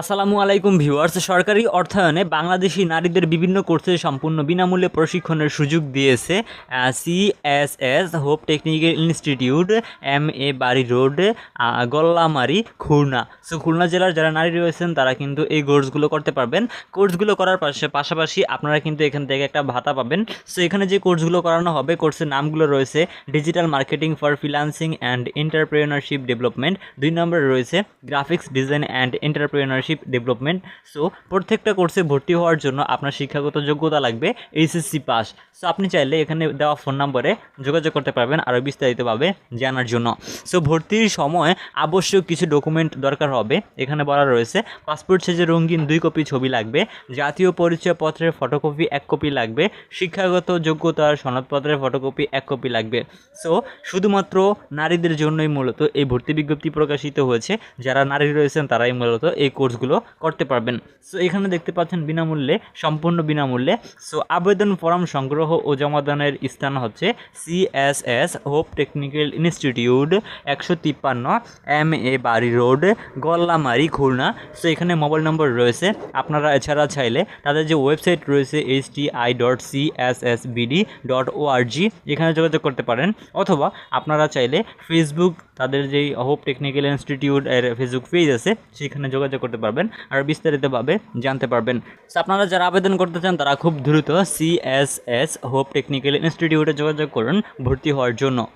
আসসালামু আলাইকুম ভিউয়ার্স, সরকারি অর্থায়নে বাংলাদেশি নারীদের বিভিন্ন কোর্সে সম্পূর্ণ বিনামূল্যে প্রশিক্ষণের সুযোগ দিয়েছে CSS, hope technical institute, M A Bari road Gallamari, Khulna. So, Khulna জেলার যারা নারী রয়েছেন, তারা কিন্তু এই কোর্সগুলো করতে পারবেন। কোর্সগুলো করার পাশে পাশাপাশি আপনারা কিন্তু এখান থেকে একটা ভাতা পাবেন। সো, এখানে যে কোর্সগুলো করানো হবে, কোর্সের নামগুলো রয়েছে, digital marketing for freelancing and entrepreneurship development. দুই নম্বরে রয়েছে, graphics design and entrepreneurship development so প্রত্যেকটা কোর্সে ভর্তি হওয়ার জন্য আপনার শিক্ষাগত যোগ্যতা লাগবে এইচএসসি পাস সো আপনি চাইলে এখানে দেওয়া ফোন নম্বরে যোগাযোগ করতে পারবেন আরও বিস্তারিতভাবে জানার জন্য। সো ভর্তির সময় আবশ্যক কিছু ডকুমেন্ট দরকার হবে, এখানে বলা রয়েছে পাসপোর্ট সাইজের রঙিন দুই কপি ছবি লাগবে, জাতীয় পরিচয়পত্রের ফটোকপি এক কপি লাগবে, শিক্ষাগত যোগ্যতার সনদপত্রের ফটোকপি এক কপি লাগবে। সো শুধুমাত্র নারীদের জন্যই মূলত এই ভর্তি বিজ্ঞপ্তি প্রকাশিত হয়েছে, যারা নারী রয়েছেন তারাই মূলত এই কোর্সগুলো করতে পারবেন। সো এখানে দেখতে পাচ্ছেন বিনামূল্যে, সম্পূর্ণ বিনামূল্যে। সো আবেদন ফর্ম সংগ্রহ ও জমাদানের স্থান হচ্ছে সিএসএস হোপ টেকনিক্যাল ইনস্টিটিউট একশো তিপ্পান্ন M A Bari road Gallamari, Khulna. So এখানে মোবাইল নম্বর রয়েছে। আপনারা এছাড়া চাইলে তাদের যে ওয়েবসাইট রয়েছে H T I dot C S S BD dot O R G এখানে যোগাযোগ করতে পারেন। অথবা আপনারা চাইলে ফেসবুক তাদের যেই হোপ টেকনিক্যাল ইনস্টিটিউট এর ফেসবুক পেজ আছে, সেখানে যোগাযোগ করতে পারবেন আর বিস্তারিতভাবে জানতে পারবেন। আপনারা যারা আবেদন করতে চান, তারা খুব দ্রুত সিএসএস হোপ টেকনিক্যাল ইনস্টিটিউটে যোগাযোগ করুন, ভর্তি হওয়ার জন্য।